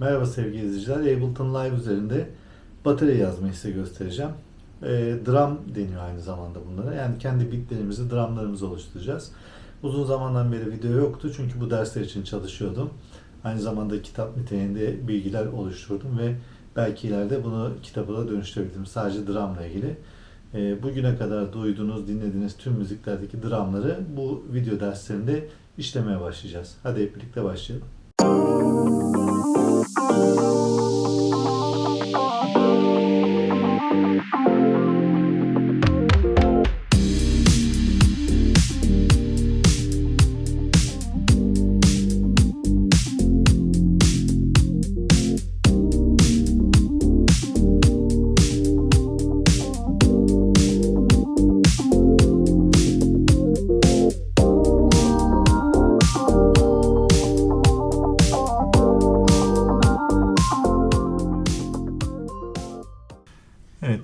Merhaba sevgili izleyiciler. Ableton Live üzerinde bateri yazmayı size göstereceğim. E, drum deniyor aynı zamanda bunlara. Yani kendi bitlerimizi, drumlarımızı oluşturacağız. Uzun zamandan beri video yoktu çünkü bu dersler için çalışıyordum. Aynı zamanda kitap niteliğinde bilgiler oluşturdum ve belki ileride bunu kitaba da dönüştürebilirim. Sadece drumla ilgili. E, bugüne kadar duyduğunuz, dinlediğiniz tüm müziklerdeki drumları bu video derslerinde işlemeye başlayacağız. Hadi hep birlikte başlayalım. you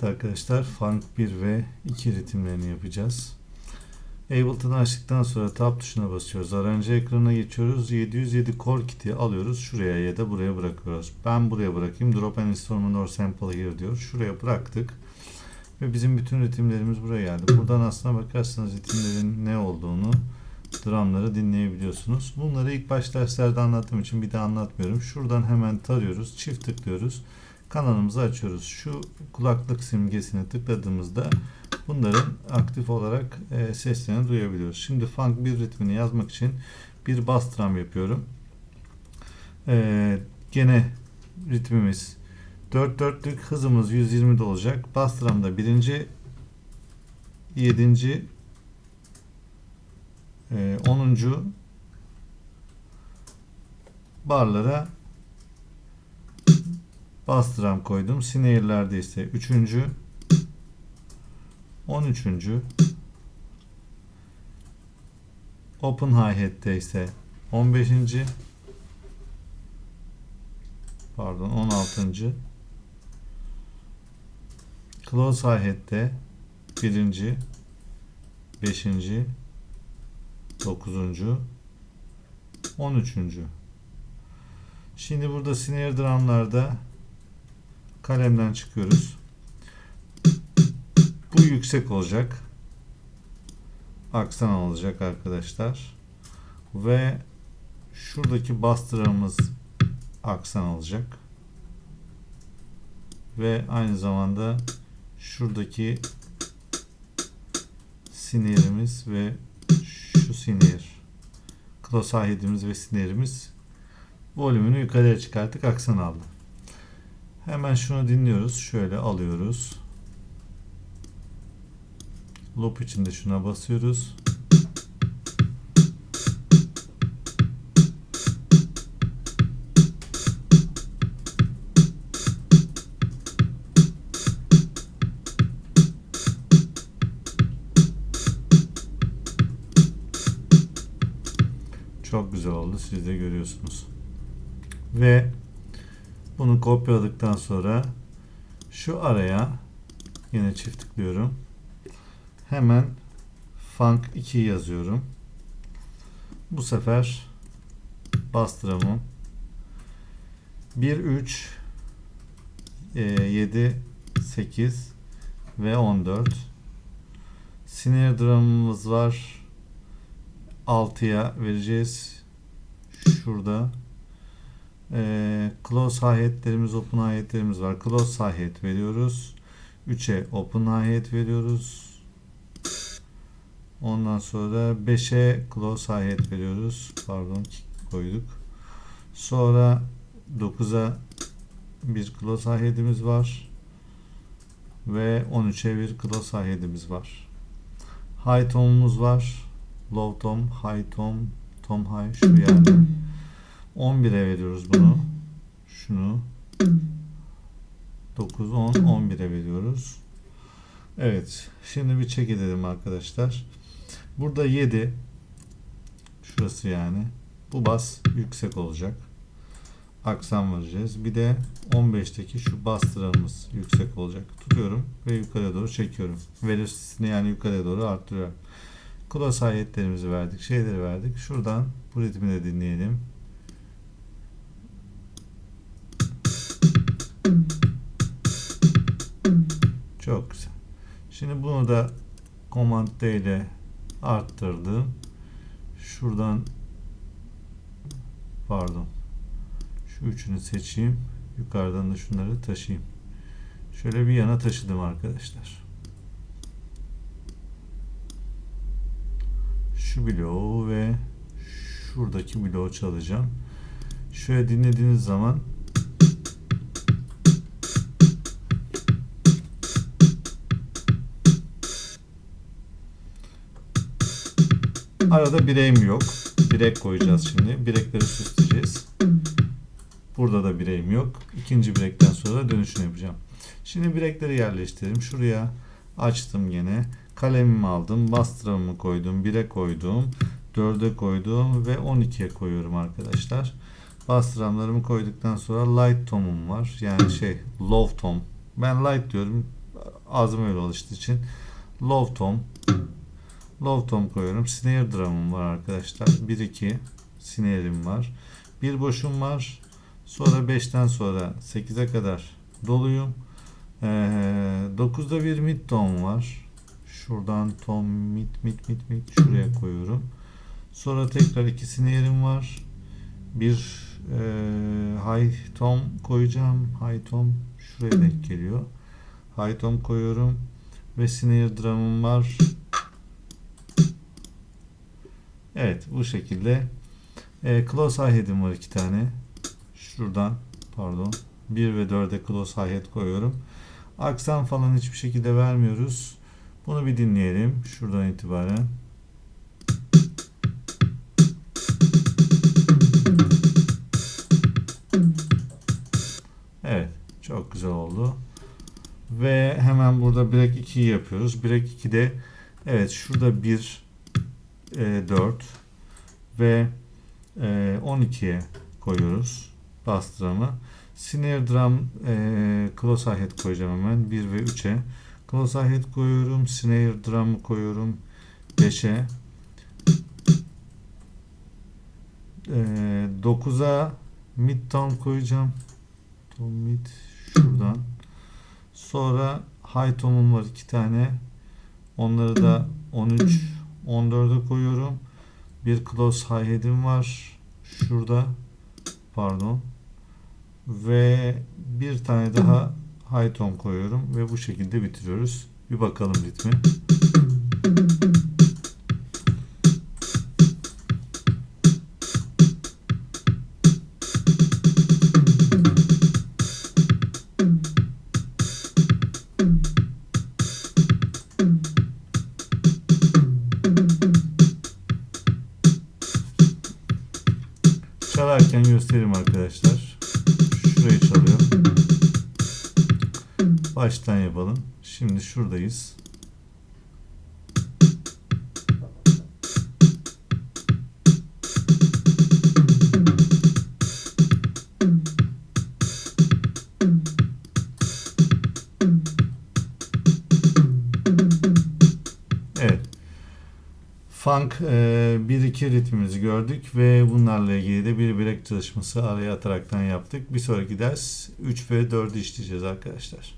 Arkadaşlar funk 1 ve 2 ritimlerini yapacağız. Ableton'ı açtıktan sonra tab tuşuna basıyoruz. Aranje ekranına geçiyoruz. 707 core kit'i alıyoruz. Şuraya ya da buraya bırakıyoruz. Ben buraya bırakayım. Drop an instrument or sample here diyor. Şuraya bıraktık. Ve bizim bütün ritimlerimiz buraya geldi. Buradan aslına bakarsanız ritimlerin ne olduğunu drumları dinleyebiliyorsunuz. Bunları ilk baş derslerde anlattığım için bir daha anlatmıyorum. Şuradan hemen tarıyoruz. Çift tıklıyoruz kanalımızı açıyoruz. Şu kulaklık simgesini tıkladığımızda bunların aktif olarak e, seslerini duyabiliyoruz. Şimdi funk bir ritmini yazmak için bir bass drum yapıyorum. E, gene ritmimiz 4 dörtlük hızımız 120'de olacak. Bass drum'da birinci 7. E, 10. barlara Bass drum koydum. Snare'lerde ise 3. 13. Open hi-hat'te ise 15. Pardon 16. Close hi-hat'te 1. 5. 9. 13. Şimdi burada snare drum'larda kalemden çıkıyoruz. Bu yüksek olacak. Aksan olacak arkadaşlar. Ve şuradaki bastırımız aksan alacak. Ve aynı zamanda şuradaki sinirimiz ve şu sinir close head'imiz ve sinirimiz volümünü yukarıya çıkarttık aksan aldı. Hemen şunu dinliyoruz. Şöyle alıyoruz. Loop içinde şuna basıyoruz. Çok güzel oldu. Siz de görüyorsunuz. Ve bunu kopyaladıktan sonra şu araya yine çift tıklıyorum. Hemen funk 2 yazıyorum. Bu sefer bastıramım. 1 3 7 8 ve 14 snare drum'ımız var 6'ya vereceğiz şurada e, close hi-hat'lerimiz, open hi-hat'lerimiz var. Close hi-hat veriyoruz. 3'e open hi-hat veriyoruz. Ondan sonra 5'e close hi-hat veriyoruz. Pardon koyduk. Sonra 9'a bir close hi-hat'imiz var. Ve 13'e bir close hi-hat'imiz var. High tone'umuz var. Low tone, high tone, tom high şu yerde. 11'e veriyoruz bunu. Şunu 9, 10, 11'e veriyoruz. Evet. Şimdi bir çek edelim arkadaşlar. Burada 7 şurası yani. Bu bas yüksek olacak. Aksan vereceğiz. Bir de 15'teki şu bastıramız yüksek olacak. Tutuyorum ve yukarıya doğru çekiyorum. Velocity'sini yani yukarıya doğru arttırıyorum. Close ayetlerimizi verdik. Şeyleri verdik. Şuradan bu ritmi de dinleyelim. Çok güzel. Şimdi bunu da Command D ile arttırdım. Şuradan pardon. Şu üçünü seçeyim. Yukarıdan da şunları taşıyayım. Şöyle bir yana taşıdım arkadaşlar. Şu bloğu ve şuradaki bloğu çalacağım. Şöyle dinlediğiniz zaman Arada bireğim yok. Birek koyacağız şimdi. Birekleri süsleyeceğiz. Burada da bireğim yok. İkinci birekten sonra dönüşünü yapacağım. Şimdi birekleri yerleştirdim. Şuraya açtım gene. Kalemimi aldım. Bastırımı koydum. 1'e koydum. 4'e koydum ve 12'ye koyuyorum arkadaşlar. Bastıramlarımı koyduktan sonra light tom'um var. Yani şey low tom. Ben light diyorum. Ağzım öyle alıştığı için. Low tom. Low tom koyuyorum. Snare drum'um var arkadaşlar. 1-2 snare'im var. Bir boşum var. Sonra 5'ten sonra 8'e kadar doluyum. Ee, 9'da bir mid tom var. Şuradan tom mid mid mid mid şuraya koyuyorum. Sonra tekrar iki snare'im var. Bir e, high tom koyacağım. High tom şuraya denk geliyor. High tom koyuyorum. Ve snare drum'um var. Evet bu şekilde. E, close hi-hat'im var iki tane. Şuradan pardon 1 ve 4'e close hi-hat koyuyorum. Aksan falan hiçbir şekilde vermiyoruz. Bunu bir dinleyelim. Şuradan itibaren. Evet. Çok güzel oldu. Ve hemen burada break 2'yi yapıyoruz. Break 2'de evet şurada 1 e, 4 ve e, 12'ye koyuyoruz bastıramı. Snare drum e, close hi-hat koyacağım hemen 1 ve 3'e. Close hi-hat koyuyorum. Snare drum koyuyorum 5'e. E, 9'a mid tom koyacağım. Tom mid şuradan. Sonra high tom'um var iki tane. Onları da 13 14'e koyuyorum. Bir close hi-hat'im var. Şurada. Pardon. Ve bir tane daha high tom koyuyorum. Ve bu şekilde bitiriyoruz. Bir bakalım ritmi. Çalarken göstereyim arkadaşlar. Şurayı çalıyor. Baştan yapalım. Şimdi şuradayız. Funk e, bir iki ritmimizi gördük ve bunlarla ilgili de bir break çalışması araya ataraktan yaptık. Bir sonraki ders 3 ve 4'ü işleyeceğiz arkadaşlar.